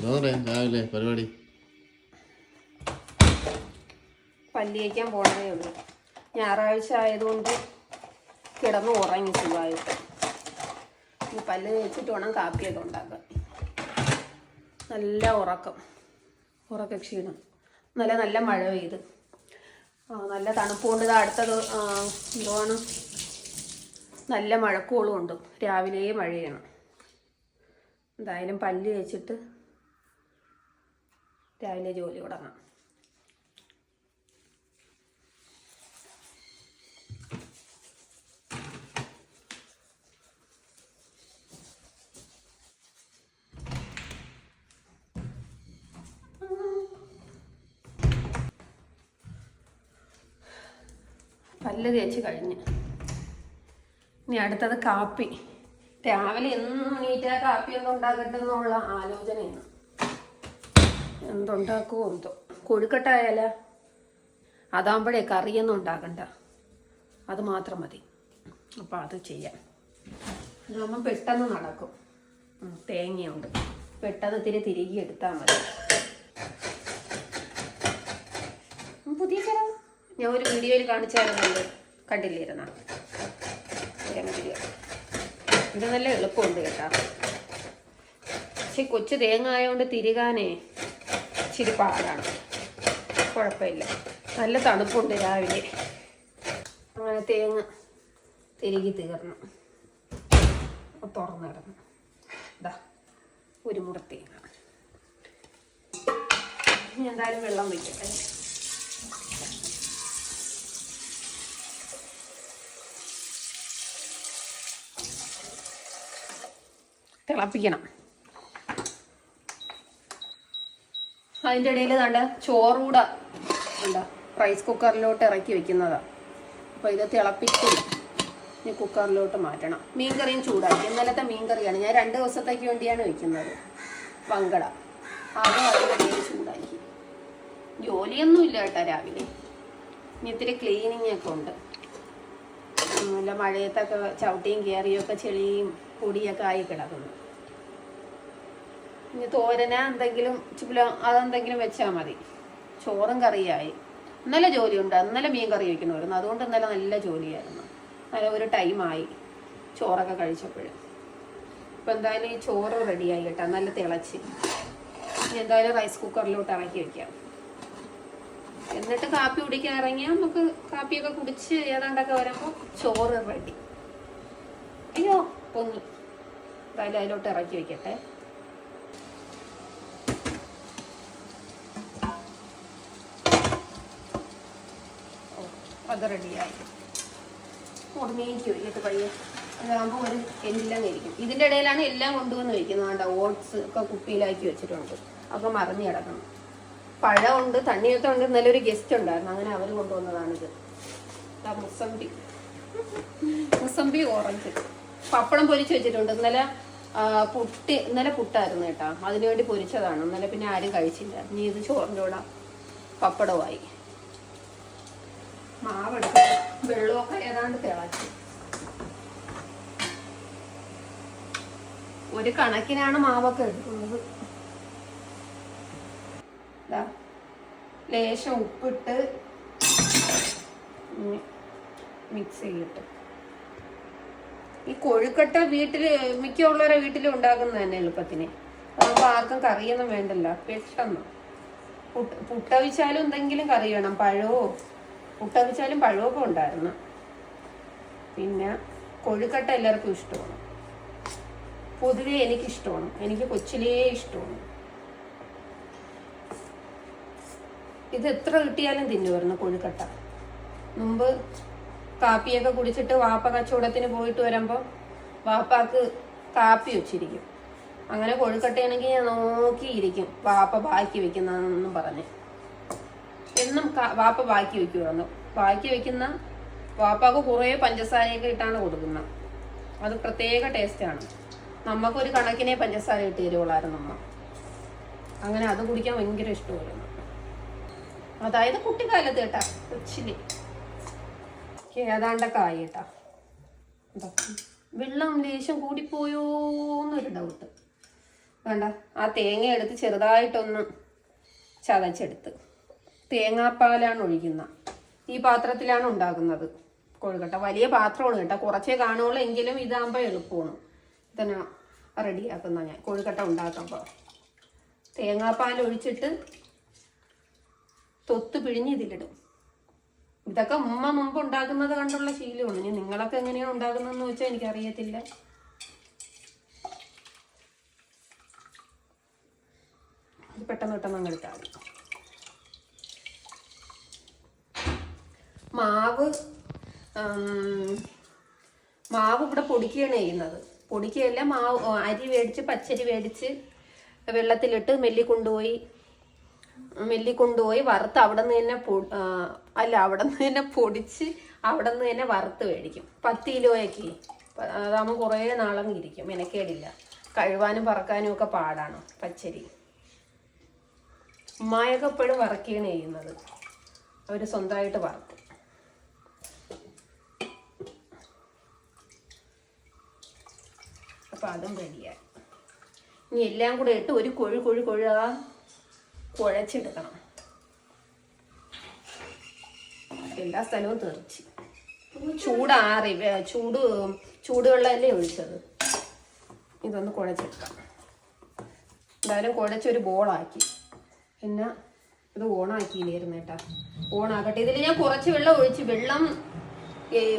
എന്താ രാവിലെ പരിപാടി. പല്ല് തേക്കാൻ പോണതേ ഉള്ളൂ. ഞായറാഴ്ച ആയതുകൊണ്ട് കിടന്ന് ഉറങ്ങി സുഖമായിട്ട്. ഇനി പല്ല് തേച്ചിട്ട് വേണം കാപ്പിയൊക്കെ ഉണ്ടാക്കാൻ. നല്ല ഉറക്കം. ഉറക്ക ക്ഷീണം. നല്ല നല്ല മഴ പെയ്ത്. നല്ല തണുപ്പുകൊണ്ട് ഇത് അടുത്തത് എന്തുവാണ് നല്ല മഴക്കോളും ഉണ്ട്. രാവിലെ മഴയാണ്. എന്തായാലും പല്ല് തേച്ചിട്ട് രാവിലെ ജോലി തുടങ്ങാം. പല്ല് തേച്ച് കഴിഞ്ഞ്. ഇനി അടുത്തത് കാപ്പി. രാവിലെ എന്നും നീറ്റാ കാപ്പിയൊന്നും ഉണ്ടാകട്ടെന്നുള്ള ആലോചനയാണ്. എന്തുണ്ടാക്കുമോ എന്തോ. കൊഴുക്കട്ടായാല? അതാകുമ്പോഴേ കറിയൊന്നും ഉണ്ടാക്കണ്ട. അത് മാത്രം മതി. അപ്പം അത് ചെയ്യാം. ഇതാകുമ്പം പെട്ടെന്ന് നടക്കും. തേങ്ങയുണ്ട്. പെട്ടെന്ന് ഇത്തിരി തിരികെ എടുത്താൽ മതി. പുതിയ ചിലവ് ഞാൻ ഒരു വീഡിയോയിൽ കാണിച്ചായിരുന്നല്ലോ. കണ്ടില്ലിരുന്ന തേങ്ങ തിരികെ. ഇത് നല്ല എളുപ്പമുണ്ട് കേട്ടോ. പക്ഷെ കൊച്ചു തേങ്ങ ആയതുകൊണ്ട് തിരികാനേ. ഇച്ചിരി പാടാണ് കുഴപ്പമില്ല. നല്ല തണുപ്പുണ്ട് രാവിലെ. അങ്ങനെ തേങ്ങ തിരികെ തീർന്നു. തുറന്നിടണം ഇതാ ഒരു മുറ തേങ്ങ. ഇനി എന്തായാലും വെള്ളം വയ്ക്കട്ടെ തിളപ്പിക്കണം. അതിന്റെ ഇടയിൽ നല്ല ചോറൂടെ എന്താ റൈസ് കുക്കറിലോട്ട് ഇറക്കി വെക്കുന്നതാണ് അപ്പോൾ ഇത് തിളപ്പിക്കും ഇനി കുക്കറിലോട്ട് മാറ്റണം. മീൻകറിയും ചൂടാക്കി. ഇന്നലത്തെ മീൻകറിയാണ്. ഞാൻ രണ്ട് ദിവസത്തേക്ക് വേണ്ടിയാണ് വെക്കുന്നത്. വങ്കട. അതും അതിന്റെ ചൂടാക്കി. ജോലിയൊന്നും ഇല്ല കേട്ടോ രാവിലെ. ഇനി ഇത്തിരി ക്ലീനിങ് ഒക്കെ ഉണ്ട്. നല്ല മഴയത്തൊക്കെ ചവിട്ടിയും കയറിയൊക്കെ ചെളിയും പൊടിയൊക്കെ ആയി കിടക്കുന്നു. ഇനി തോരന എന്തെങ്കിലും ചുപ്പിലോ അതെന്തെങ്കിലും വെച്ചാൽ മതി. ചോറും കറിയായി. ഇന്നലെ ജോലിയുണ്ട്. ഇന്നലെ മീൻ കറി വയ്ക്കണമായിരുന്നു അതുകൊണ്ട് ഇന്നലെ നല്ല ജോലിയായിരുന്നു. നല്ല ഒരു ടൈമായി ചോറൊക്കെ കഴിച്ചപ്പോഴും ഇപ്പം എന്തായാലും ഈ ചോറ് റെഡിയായി കേട്ടോ. നല്ല തിളച്ച്. ഇനി എന്തായാലും റൈസ് കുക്കറിലോട്ട് ഇറക്കി വെക്കാം. എന്നിട്ട് കാപ്പി കുടിക്കാൻ ഇറങ്ങിയാൽ നമുക്ക് കാപ്പിയൊക്കെ കുടിച്ച് ഏതാണ്ടൊക്കെ വരുമ്പോൾ ചോറ് റെഡി. അയ്യോ പൊങ്ങി. എന്തായാലും അതിലോട്ട് ഇറക്കി വെക്കട്ടെ. അത് റെഡിയായി. ഉടനേക്ക് പയ്യെ അതാകുമ്പോൾ ഒരു എല്ലാം കഴിക്കും. ഇതിന്റെ ഇടയിലാണ് എല്ലാം കൊണ്ടുവന്ന് വയ്ക്കുന്നത് വേണ്ട ഓട്സ് ഒക്കെ കുപ്പിയിലാക്കി വെച്ചിട്ടുണ്ട്. ഒക്കെ മറിഞ്ഞ് കിടക്കണം പഴമുണ്ട് തണ്ണിയൊക്കെ ഉണ്ട്. നല്ലൊരു ഗസ്റ്റ് ഉണ്ടായിരുന്നു. അങ്ങനെ അവർ കൊണ്ടുവന്നതാണിത്. മുസംബി മുസംബി ഓറഞ്ച്. പപ്പടം പൊരിച്ച് വെച്ചിട്ടുണ്ട്. ആ, പുട്ടി ഇന്നലെ പുട്ടായിരുന്നു കേട്ടോ. അതിനുവേണ്ടി പൊരിച്ചതാണ്. ഇന്നലെ പിന്നെ ആരും കഴിച്ചില്ല. ഇനി ഇത് ചോറിന്റെ കൂടെ പപ്പടമായി മാവെടുത്ത് വെള്ളമൊക്കെ ഏതാണ്ട് തിളച്ചു ഒരു കണക്കിനാണ് മാവൊക്കെ എടുക്കുന്നത്. ലേശം ഉപ്പിട്ട് മിക്സ് ചെയ്തിട്ട് ഈ കൊഴുക്കട്ട വീട്ടിൽ മിക്കുള്ളവരെ വീട്ടിലും ഉണ്ടാക്കുന്നത് തന്നെ എളുപ്പത്തിന്. നമുക്ക് ആർക്കും കറിയൊന്നും വേണ്ടല്ലോ പെട്ടെന്ന്. പുട്ട് പുട്ടവിച്ചാലും എന്തെങ്കിലും കറി വേണം പഴമോ പുട്ടവിച്ചാലും പഴമൊക്കെ ഉണ്ടായിരുന്നു. പിന്നെ കൊഴുക്കട്ട എല്ലാവർക്കും ഇഷ്ടമാണ്. പൊതുവെ എനിക്കിഷ്ടമാണ്. എനിക്ക് കൊച്ചിലേ ഇഷ്ടമാണ്. ഇത് എത്ര കിട്ടിയാലും തിന്നുമായിരുന്നു കൊഴുക്കട്ട. മുമ്പ് കാപ്പിയൊക്കെ കുടിച്ചിട്ട് വാപ്പ കച്ചവടത്തിന് പോയിട്ട് വരുമ്പോൾ വാപ്പാക്ക് കാപ്പി വെച്ചിരിക്കും. അങ്ങനെ കൊഴുക്കട്ടയാണെങ്കിൽ ഞാൻ നോക്കിയിരിക്കും വാപ്പ ബാക്കി വെക്കുന്നതെന്നും പറഞ്ഞ്. എന്നും വാപ്പ ബാക്കി വെക്കുമായിരുന്നു ബാക്കി വെക്കുന്ന വാപ്പാക്ക് കുറേ പഞ്ചസാരയൊക്കെ ഇട്ടാണ് കൊടുക്കുന്നത്. അത് പ്രത്യേക ടേസ്റ്റാണ് നമുക്കൊരു കണക്കിനെ പഞ്ചസാര ഇട്ട് തരുവുള്ളായിരുന്നു അമ്മ. അങ്ങനെ അത് കുടിക്കാൻ ഭയങ്കര ഇഷ്ടമായിരുന്നു. അതായത് കുട്ടിക്കാലത്ത് കേട്ടാ കൊച്ചിൽ. ഏതാണ്ടൊക്കെ ആയി കേട്ടാ. വെള്ളം ലേശം കൂടിപ്പോയോ എന്നൊരു ഡൗട്ട് വേണ്ട ആ തേങ്ങ എടുത്ത് ചെറുതായിട്ടൊന്ന് ചതച്ചെടുത്ത്. തേങ്ങാപ്പാലാണ് ഒഴിക്കുന്ന. ഈ പാത്രത്തിലാണ് ഉണ്ടാക്കുന്നത് കൊഴുക്കട്ട വലിയ പാത്രമാണ് കേട്ടോ. കുറച്ചേ കാണുള്ളൂ എങ്കിലും ഇതാകുമ്പോൾ എളുപ്പമാണ്. ഇതന്നെ റെഡിയാക്കുന്ന ഞാൻ. കൊഴുക്കട്ട ഉണ്ടാക്കുമ്പോൾ തേങ്ങാപ്പാൽ ഒഴിച്ചിട്ട് തൊത്ത് പിഴിഞ്ഞ് ഇതിലിടും. ഇതൊക്കെ ഉമ്മ മുമ്പ് ഉണ്ടാക്കുന്നത് കണ്ടുള്ള ശീലമാണ്. ഇനി നിങ്ങളൊക്കെ എങ്ങനെയാണ് ഉണ്ടാക്കുന്നതെന്ന് വെച്ചാൽ എനിക്കറിയത്തില്ല. പെട്ടെന്ന് പെട്ടെന്ന് അങ്ങ് എടുത്താൽ മാവ് മാവ് ഇവിടെ പൊടിക്കുകയാണ് ചെയ്യുന്നത്. പൊടിക്കുകയല്ല മാവ് അരി മേടിച്ച് പച്ചരി മേടിച്ച് വെള്ളത്തിലിട്ട് മെല്ലി കൊണ്ടുപോയി മെല്ലി കൊണ്ടുപോയി വറുത്ത് അവിടെ നിന്ന് തന്നെ അല്ല അവിടെ നിന്ന് തന്നെ പൊടിച്ച് അവിടെ നിന്ന് തന്നെ വറുത്ത് മേടിക്കും പത്ത് കിലോയൊക്കെ. അതാകുമ്പോൾ കുറേ നാളങ്ങ് ഇരിക്കും. മെനക്കേടില്ല. കഴുവാനും പറക്കാനും ഒക്കെ പാടാണ് പച്ചരി. ഉമ്മായൊക്കെ എപ്പോഴും വറക്കുകയാണ് ചെയ്യുന്നത്. അവർ സ്വന്തമായിട്ട് വറുക്കും. അപ്പം അതും റെഡിയായി ഇനി എല്ലാം കൂടെ ഇട്ട് ഒരു കൊഴു കൊഴു കൊഴുക കുഴച്ചെടുക്കണം. എല്ലാ സ്ഥലവും തെറിച്ച്. ചൂടാറി ചൂട് ചൂടുവെള്ളമല്ലേ ഒഴിച്ചത്? ഇതൊന്ന് കുഴച്ചെടുക്കാം. എന്തായാലും കുഴച്ചൊരു ബോളാക്കി. പിന്നെ ഇത് ഓണാക്കിയില്ലായിരുന്നു കേട്ടാ. ഓണാക്കട്ടെ. ഇതിൽ ഞാൻ കുറച്ച് വെള്ളം ഒഴിച്ച് വെള്ളം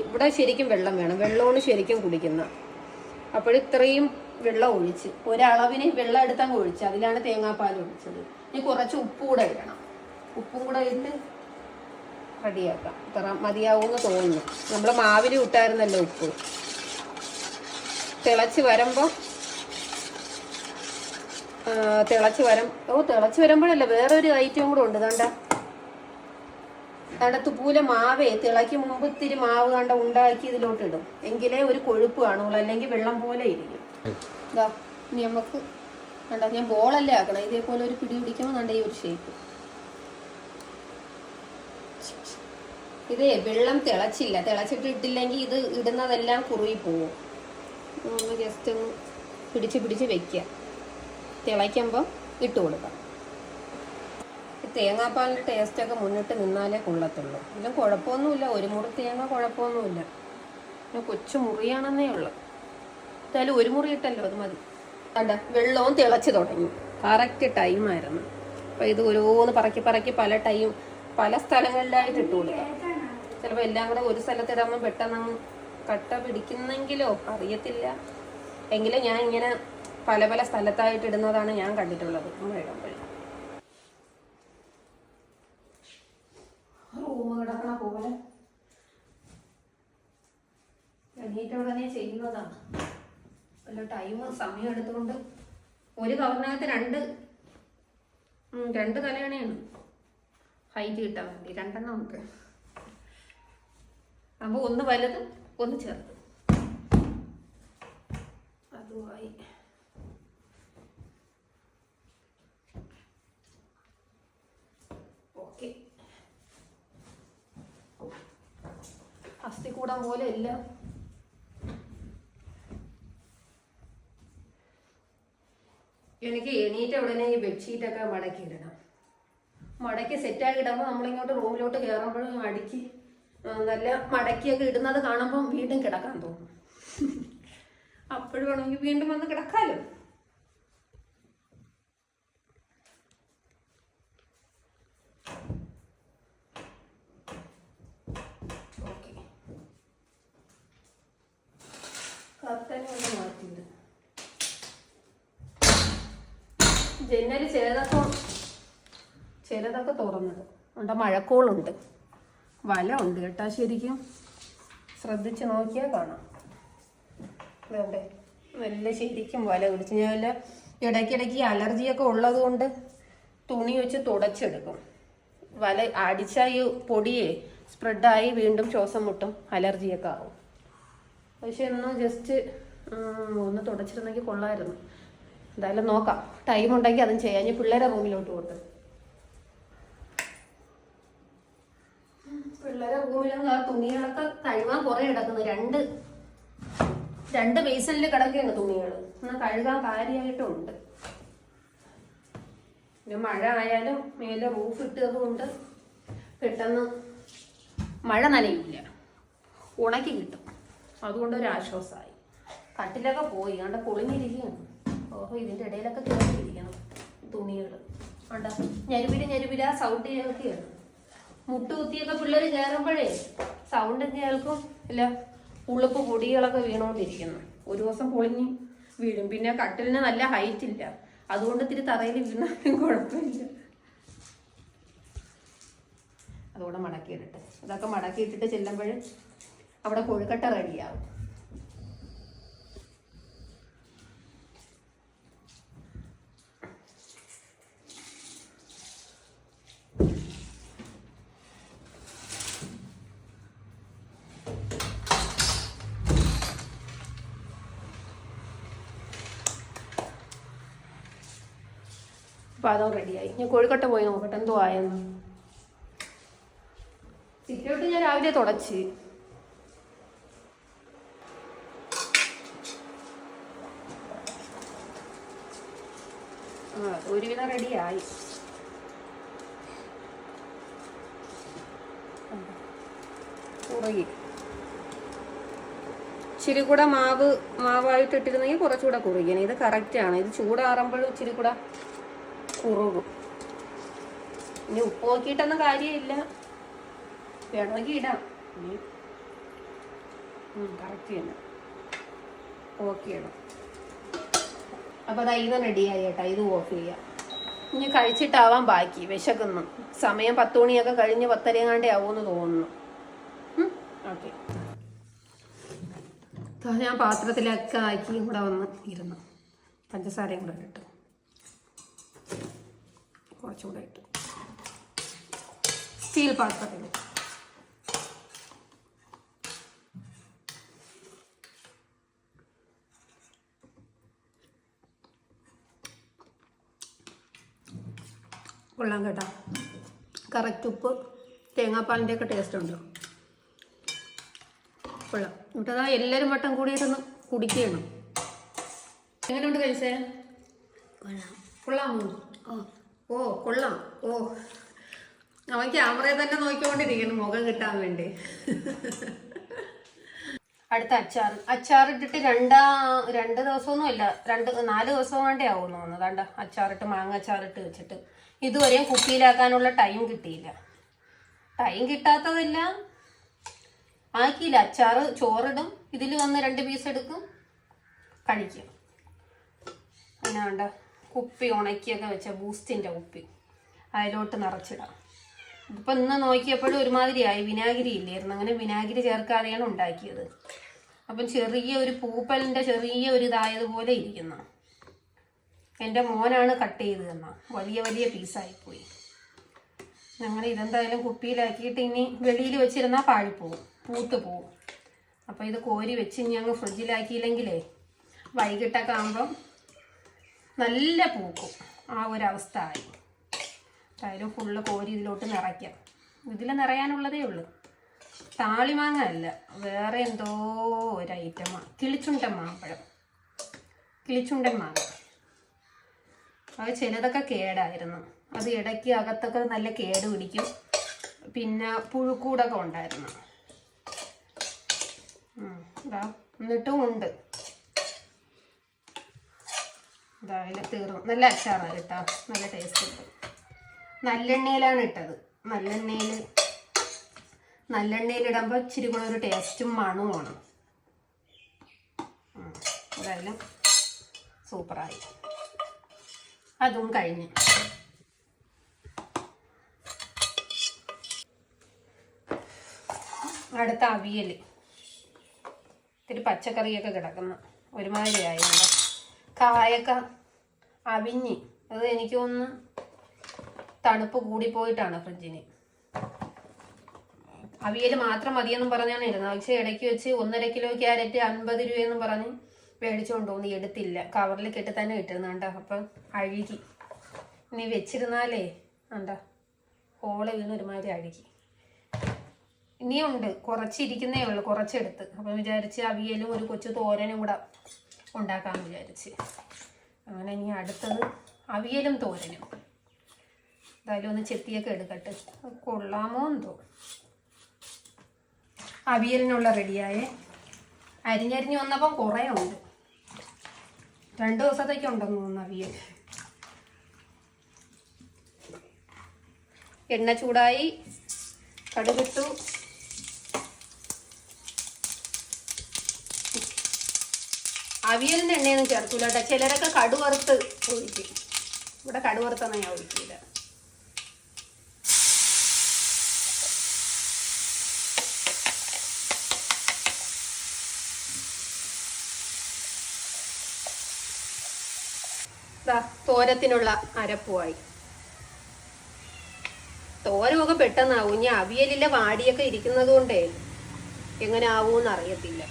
ഇവിടെ ശരിക്കും വെള്ളം വേണം. വെള്ളമാണ് ശരിക്കും കുടിക്കുന്ന അപ്പോൾ ഇത്രയും വെള്ളം ഒഴിച്ച് ഒരളവിന് വെള്ളം എടുത്തങ്ങ് ഒഴിച്ച് അതിലാണ് തേങ്ങാപ്പാൽ ഒഴിച്ചത്. ഇനി കുറച്ച് ഉപ്പ് കൂടെ ഇടണം. ഉപ്പും കൂടെ ഇട്ട് റെഡിയാക്കാം. ഇത്ര മതിയാവുമെന്ന് തോന്നുന്നു. നമ്മൾ മാവിൽ ഇട്ടായിരുന്നല്ലോ ഉപ്പ്. തിളച്ച് വരുമ്പോൾ തിളച്ച് വരും ഓ തിളച്ച് വരുമ്പോഴല്ല വേറൊരു ഐറ്റം കൂടെ ഉണ്ട്. കണ്ട കണ്ട പൂല മാവേ തിളക്കി മുമ്പ് ഇത്തിരി മാവ് കണ്ട ഉണ്ടാക്കി ഇതിലോട്ട് ഇടും. എങ്കിലേ ഒരു കൊഴുപ്പ് കാണുള്ളൂ അല്ലെങ്കിൽ വെള്ളം പോലെ ഇരിക്കും. ഇതാ ഇനി നമുക്ക് കണ്ട ഞാൻ ബോളല്ലേ ആക്കണം ഇതേപോലെ ഒരു പിടി പിടിക്കുമ്പോൾ കണ്ട ഈ ഒരു ഷേപ്പ് ഇതേ വെള്ളം തിളച്ചില്ല. തിളച്ചിട്ട് ഇട്ടില്ലെങ്കിൽ ഇത് ഇടുന്നതെല്ലാം കുറുകി പോവും. ജസ്റ്റ് ഒന്ന് പിടിച്ച് പിടിച്ച് വെക്കുക. തിളയ്ക്കുമ്പോൾ ഇട്ട് കൊടുക്കാം. തേങ്ങാപ്പാലിന്റെ ടേസ്റ്റൊക്കെ മുന്നിട്ട് നിന്നാലേ കൊള്ളത്തുള്ളൂ. ഇതിലും കുഴപ്പമൊന്നുമില്ല. ഒരു മുറി തേങ്ങ കുഴപ്പമൊന്നുമില്ല. പിന്നെ കൊച്ചു മുറിയാണെന്നേ ഉള്ളു. എന്തായാലും ഒരു മുറി ഇട്ടല്ലോ അത് മതി. അണ്ട വെള്ളവും തിളച്ച് തുടങ്ങി. കറക്റ്റ് ടൈമായിരുന്നു അപ്പോൾ ഇത് ഓരോന്ന് പറക്കി പറക്കി പല ടൈം പല സ്ഥലങ്ങളിലായിട്ട് ഇട്ട് കൊടുക്കാം. ചിലപ്പോൾ എല്ലാം കൂടെ ഒരു സ്ഥലത്തിടുമ്പോൾ പെട്ടെന്ന് കട്ട പിടിക്കുന്നെങ്കിലോ? അറിയത്തില്ല. എങ്കിലും ഞാൻ ഇങ്ങനെ പല പല സ്ഥലത്തായിട്ട് ഇടുന്നതാണ് ഞാൻ കണ്ടിട്ടുള്ളത്. നമ്മൾ ഇടുമ്പോൾ റൂം കിടക്കണ പോലെ ഉടനെ ചെയ്യുന്നതാണ്. വല്ല ടൈം സമയം എടുത്തുകൊണ്ട് ഒരു കവറിനകത്ത് രണ്ട് രണ്ട് തലയണയാണ്. ഹൈറ്റ് കിട്ടാൻ വേണ്ടി. രണ്ടെണ്ണം നമുക്ക്. അപ്പോൾ ഒന്ന് വലുത് ഒന്ന് ചെറുത്. അതുമായി. ഓക്കെ അസ്ഥികൂടം പോലെ എല്ലാം എനിക്ക് എണീറ്റ ഉടനെ ഈ ബെഡ്ഷീറ്റൊക്കെ മടക്കി ഇടണം. മടക്കി സെറ്റാക്കി ഇടുമ്പോൾ നമ്മളിങ്ങോട്ട് റൂമിലോട്ട് കയറുമ്പോഴും അടുക്കി നല്ല മടക്കിയൊക്കെ ഇടുന്നത് കാണുമ്പം വീണ്ടും കിടക്കാൻ തോന്നും. അപ്പോഴും വേണമെങ്കിൽ വീണ്ടും വന്ന് കിടക്കാലോ ഓക്കെ കർട്ടനെ ഒന്ന് മാറ്റിയിടും ജനൽ ചിലതൊക്കെ ചിലതൊക്കെ തുറന്നത്. ഉണ്ട് മഴക്കോളുണ്ട്. വല ഉണ്ട് കേട്ടാ ശരിക്കും. ശ്രദ്ധിച്ച് നോക്കിയാൽ കാണാം. വേണ്ടേ നല്ല ശരിക്കും വല പിടിച്ച് ഞാൻ വല്ല ഇടയ്ക്കിടയ്ക്ക് അലർജിയൊക്കെ ഉള്ളത് കൊണ്ട് തുണി വെച്ച് തുടച്ചെടുക്കും. വല അടിച്ചാൽ ഈ പൊടിയെ സ്പ്രെഡായി വീണ്ടും ശ്വാസം മുട്ടും അലർജിയൊക്കെ ആവും. പക്ഷെ ഒന്ന് ജസ്റ്റ് ഒന്ന് തുടച്ചിരുന്നെങ്കിൽ കൊള്ളായിരുന്നു. എന്തായാലും നോക്കാം. ടൈം ഉണ്ടെങ്കിൽ അതും ചെയ്യാം. ഞാൻ പിള്ളേരെ റൂമിലോട്ട് കൊടുത്ത് പിള്ളേരെ ആ തുണികളൊക്കെ കഴുകാൻ കുറെ കിടക്കുന്നു. രണ്ട് രണ്ട് ബേസണിൽ കിടക്കുകയാണ് തുണികൾ എന്നാൽ കഴുകാൻ കാര്യമായിട്ടുണ്ട് പിന്നെ മഴ ആയാലും മേലെ റൂഫ് ഇട്ടത് കൊണ്ട് പെട്ടെന്ന് മഴ നനയില്ല. ഉണക്കി കിട്ടും. അതുകൊണ്ട് ഒരു ആശ്വാസമായി. കട്ടിലൊക്കെ പോയി. കണ്ട പൊളിഞ്ഞിരിക്കുകയാണ് ഓഹോ ഇതിന്റെ ഇടയിലൊക്കെ കയറിയിരിക്കണം തുണികൾ ഉണ്ടോ ഞെരുവില ഞെരുവില സൗണ്ട് കേൾക്കുകയാണ് മുട്ട് കുത്തിയൊക്കെ പിള്ളേർ കയറുമ്പോഴേ സൗണ്ട് കേൾക്കും. ഇല്ല ഉളുപ്പ് പൊടികളൊക്കെ വീണുകൊണ്ടിരിക്കുന്നു ഒരു ദിവസം പൊളിഞ്ഞ് വീഴും. പിന്നെ കട്ടിലിന് നല്ല ഹൈറ്റ് ഇല്ല. അതുകൊണ്ട് ഇത്തിരി തറയിൽ വീണാലും കുഴപ്പമില്ല. അതുകൂടെ മടക്കിയിട്ടിട്ട് ഇതൊക്കെ മടക്കിയിട്ടിട്ട് ചെല്ലുമ്പോൾ അവിടെ കൊഴുക്കട്ട റെഡിയാവും അപ്പം അതും റെഡിയായി ഞാൻ കോഴിക്കട്ട പോയി നോക്കട്ടെ എന്തോ ആയെന്ന്. സിറ്റൗട്ട് ഞാൻ രാവിലെ തുടച്ച്. ഒരുവിധം റെഡിയായി കുറുകി ഇച്ചിരി കൂടെ മാവ് മാവായിട്ട് ഇട്ടിരുന്നെങ്കിൽ കുറച്ചുകൂടെ കുറുകിയാണ് ഇത് കറക്റ്റാണ് ഇത് ചൂടാറുമ്പോഴും ഇച്ചിരി കൂടെ കുറുകും ഇനി ഉപ്പ് നോക്കിയിട്ടൊന്നും കാര്യമില്ല. വേണമെങ്കിൽ ഇടാം. കറക്റ്റ് തന്നെ. ഓക്കെ ഇടാം അപ്പോൾ അതാ ഇത് റെഡിയായി കേട്ടോ. ഇത് ഓഫ് ചെയ്യാം. ഇനി കഴിച്ചിട്ടാവാൻ ബാക്കി. വിശക്കുന്നു. സമയം പത്ത് മണിയൊക്കെ കഴിഞ്ഞ് പത്തരങ്ങാണ്ടേ ആവുമെന്ന് തോന്നുന്നു. ഓക്കെ ഞാൻ പാത്രത്തിലൊക്കെ ആക്കി ഇവിടെ വന്ന് ഇരുന്നു. പഞ്ചസാരയും കൂടെ ഇട്ടു കുറച്ചുകൂടെ ഇട്ട്. സ്റ്റീൽ പാത്രത്തിൽ കൊള്ളാം കേട്ടോ. കറക്റ്റ് ഉപ്പ് തേങ്ങാപ്പാലിന്റെ ഒക്കെ ടേസ്റ്റ് ഉണ്ട്. കൊള്ളാം. എന്നിട്ട് അതാ എല്ലാവരും വട്ടം കൂടിയിട്ടൊന്ന് കുടിക്കുകയാണ്. എങ്ങനെയുണ്ട് കഴിച്ചേ? കൊള്ളാമോ? ഓ കൊള്ളാം. ഓ. അവൻ ക്യാമറയെ തന്നെ നോക്കിക്കൊണ്ടിരിക്കുന്നു. മുഖം കിട്ടാൻ വേണ്ടി. അടുത്ത അച്ചാർ. അച്ചാറിട്ടിട്ട് രണ്ടാ രണ്ട് ദിവസമൊന്നും ഇല്ല രണ്ട് നാല് ദിവസം വേണ്ടേ ആവുമെന്ന് തോന്നുന്നു. കണ്ട അച്ചാറിട്ട് മാങ്ങ അച്ചാറിട്ട് വെച്ചിട്ട്. ഇതുവരെയും കുപ്പിയിലാക്കാനുള്ള ടൈം കിട്ടിയില്ല. ടൈം കിട്ടാത്തതല്ല. ആക്കിയില്ല. അച്ചാറ് ചോറിടും. ഇതിൽ വന്ന് രണ്ട് പീസ് എടുക്കും. കഴിക്കും. പിന്നെ വേണ്ട? കുപ്പി ഉണക്കിയൊക്കെ വെച്ച ബൂസ്റ്റിന്റെ കുപ്പി. അതിലോട്ട് നിറച്ചിടാം. ഇപ്പം ഇന്ന് നോക്കിയപ്പോഴും ഒരുമാതിരിയായി. വിനാഗിരി ഇല്ലായിരുന്നു. അങ്ങനെ വിനാഗിരി ചേർക്കാതെയാണ് ഉണ്ടാക്കിയത്. അപ്പം ചെറിയ ഒരു പൂപ്പലിന്റെ ചെറിയ ഒരു ഇതായതുപോലെ ഇരിക്കുന്നു. എന്റെ മോനാണ് കട്ട് ചെയ്ത് തന്ന വലിയ വലിയ പീസായിപ്പോയി ഞങ്ങൾ ഇതെന്തായാലും കുപ്പിയിലാക്കിയിട്ട് ഇനി വെളിയിൽ വെച്ചിരുന്നാൽ പാഴിപ്പോവും പൂത്ത് പോവും. അപ്പോൾ ഇത് കോരി വെച്ച് ഇനി അങ്ങ് ഫ്രിഡ്ജിലാക്കിയില്ലെങ്കിലേ വൈകിട്ടൊക്കെ ആകുമ്പം നല്ല പൂക്കും. ആ ഒരു അവസ്ഥ ആയി. തൈര് ഫുള്ള് കോരി ഇതിലോട്ട് നിറയ്ക്കാം. ഇതിൽ നിറയാനുള്ളതേ ഉള്ളൂ. താളിമാങ്ങ അല്ല വേറെ എന്തോ ഒരു ഐറ്റമാണ് കിളിച്ചുണ്ടൻ മാമ്പഴം. കിളിച്ചുണ്ടൻ മാങ്ങ. അത് ചിലതൊക്കെ കേടായിരുന്നു. അത് ഇടയ്ക്ക് അകത്തൊക്കെ നല്ല കേട് പിടിക്കും. പിന്നെ പുഴുക്കൂടൊക്കെ ഉണ്ടായിരുന്നു. എന്നിട്ടും ഉണ്ട്. ഇതാ അതിൽ തീർന്നു. നല്ല അച്ചാറാണ് കേട്ടോ. നല്ല ടേസ്റ്റ് ഉണ്ട്. നല്ലെണ്ണയിലാണ് ഇട്ടത്. നല്ലെണ്ണയിൽ ഇടുമ്പോൾ ഇച്ചിരി കൂടെ ഒരു ടേസ്റ്റും മണവുമാണ് ആണ് എന്തായാലും സൂപ്പറായി. അതും കഴിഞ്ഞ്. അടുത്ത അവിയൽ ഇത്തിരി പച്ചക്കറിയൊക്കെ കിടക്കുന്നു. ഒരുമാതിരി ആയിരുന്നു കായൊക്കെ അവിഞ്ഞ്. അത് എനിക്കൊന്ന് തണുപ്പ് കൂടിപ്പോയിട്ടാണ് ഫ്രിഡ്ജിന്. അവിയൽ മാത്രം മതിയെന്നും പറഞ്ഞാണ് ഇരുന്നത് പക്ഷേ ഇടയ്ക്ക് വെച്ച് ഒന്നര കിലോ ക്യാരറ്റ് അൻപത് രൂപയെന്നും പറഞ്ഞ് മേടിച്ചുകൊണ്ട് തോന്നി എടുത്തില്ല. കവറിൽ കെട്ടി തന്നെ ഇട്ടിരുന്നുണ്ട അപ്പം അഴുകി. ഇനി വെച്ചിരുന്നാലേ എന്താ ഹോൾ വീണ് ഒരുമാതിരി അഴുകി. ഇനിയുണ്ട്. കുറച്ചിരിക്കുന്നേ ഉള്ളൂ. കുറച്ചെടുത്ത്. അപ്പം വിചാരിച്ച് അവിയലും ഒരു കൊച്ചു തോരനും കൂടെ ഉണ്ടാക്കാമെന്ന് വിചാരിച്ച്. അങ്ങനെ ഇനി അടുത്തത് അവിയലും തോരനും. എന്തായാലും ഒന്ന് ചെത്തിയൊക്കെ എടുക്കട്ടെ. കൊള്ളാമോ എന്തോ. അവിയലിനുള്ള റെഡിയായ. അരിഞ്ഞരിഞ്ഞ് വന്നപ്പം കുറേ ഉണ്ട്. രണ്ട് ദിവസത്തേക്ക് ഉണ്ടെന്ന് തോന്നുന്നു അവിയൽ. എണ്ണ ചൂടായി. കടുകിട്ടു. അവിയലിന് എണ്ണയൊന്നും ചേർക്കൂല കേട്ടോ. ചിലരൊക്കെ കടുവറുത്ത് ഒഴിക്കും. ഇവിടെ കടുവറുത്തൊന്നും ഞാൻ ഒഴിക്കില്ല തോരത്തിനുള്ള അരപ്പുമായി. തോരമൊക്കെ പെട്ടെന്നാവും. ഇനി അവിയലിലെ വാടിയൊക്കെ ഇരിക്കുന്നത് കൊണ്ടേ എങ്ങനെ ആവൂന്ന് അറിയത്തില്ല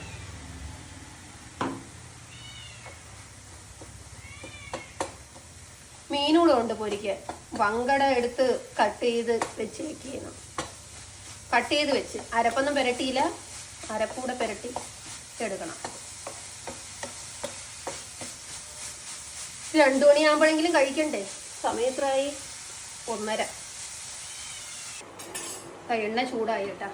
മീനൂടെ ഉണ്ട് പൊരിക്കാൻ. വങ്കട എടുത്ത് കട്ട് ചെയ്ത് വെച്ച് വെക്കണം കട്ട് ചെയ്ത് വെച്ച്. അരപ്പൊന്നും പുരട്ടിയില്ല. അരപ്പൂടെ പുരട്ടി എടുക്കണം. രണ്ടു മണിയാകുമ്പോഴെങ്കിലും കഴിക്കണ്ടേ? സമയത്രായി. ഒന്നര. എണ്ണ ചൂടായി കേട്ടാ.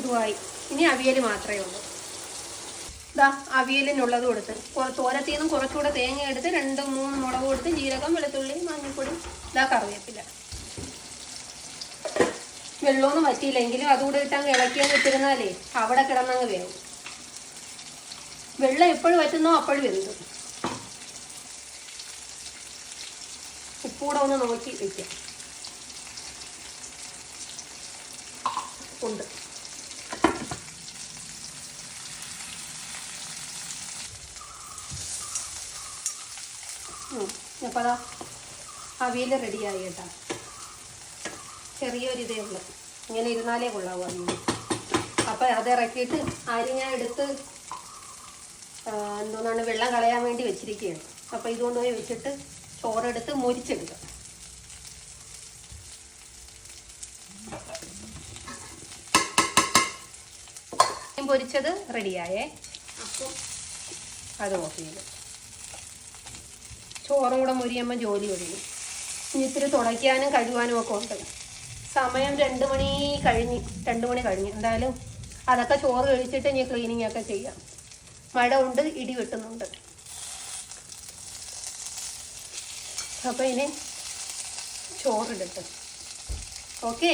ഇതുമായി ഇനി അവിയൽ മാത്രമേ ഉള്ളൂ. ഇതാ അവിയലിനുള്ളത് കൊടുത്ത്. തോരത്തിൽ നിന്നും കുറച്ചുകൂടെ തേങ്ങ എടുത്ത് രണ്ട് മൂന്ന് മുളക് കൊടുത്ത് ജീരകം വെളുത്തുള്ളി മഞ്ഞൾപ്പൊടി ഇതാ കറിവേപ്പില. വെള്ളമൊന്നും പറ്റിയില്ലെങ്കിലും അതുകൂടെ ഇട്ടങ്ങ് ഇളക്കിയെന്ന് ഇട്ടിരുന്നാലേ അവിടെ കിടന്നങ്ങ് വേവും. വെള്ളം എപ്പോഴും പറ്റുന്നോ അപ്പോഴും വെന്തു. ഉപ്പൂടെ ഒന്ന് നോക്കി വെക്കാം. ഉണ്ട്. അപ്പോൾ അതാ അവിയൽ റെഡിയായി കേട്ടോ. ചെറിയൊരു ഇതേ ഉള്ളു. ഇങ്ങനെ ഇരുന്നാലേ കൊള്ളാവൂ അവിയൽ അപ്പോൾ അത് ഇറക്കിയിട്ട് അരി ഞാൻ എടുത്ത് എന്തോന്നാണ് വെള്ളം കളയാൻ വേണ്ടി വെച്ചിരിക്കുകയാണ്. അപ്പോൾ ഇതുകൊണ്ട് പോയി വെച്ചിട്ട് ചോറെടുത്ത് മുരിച്ചെടുക്കുക മീൻ പൊരിച്ചത് റെഡിയായേ. അപ്പോൾ അത് ഓഫ് ചെയ്തു. ചോറും കൂടെ മുരിയുമ്പോൾ ജോലി ഒഴിയും ഇനി ഇത്തിരി തുടയ്ക്കാനും കഴുകാനും ഒക്കെ ഉണ്ട്. സമയം രണ്ട് മണി കഴിഞ്ഞ് രണ്ട് മണി കഴിഞ്ഞ്. എന്തായാലും അതൊക്കെ ചോറ് കഴിച്ചിട്ട് ഇനി ക്ലീനിങ് ഒക്കെ ചെയ്യാം. മഴ ഉണ്ട് ഇടി വെട്ടുന്നുണ്ട്. അപ്പോൾ ഇനി ചോറിടട്ടെ. ഓക്കെ?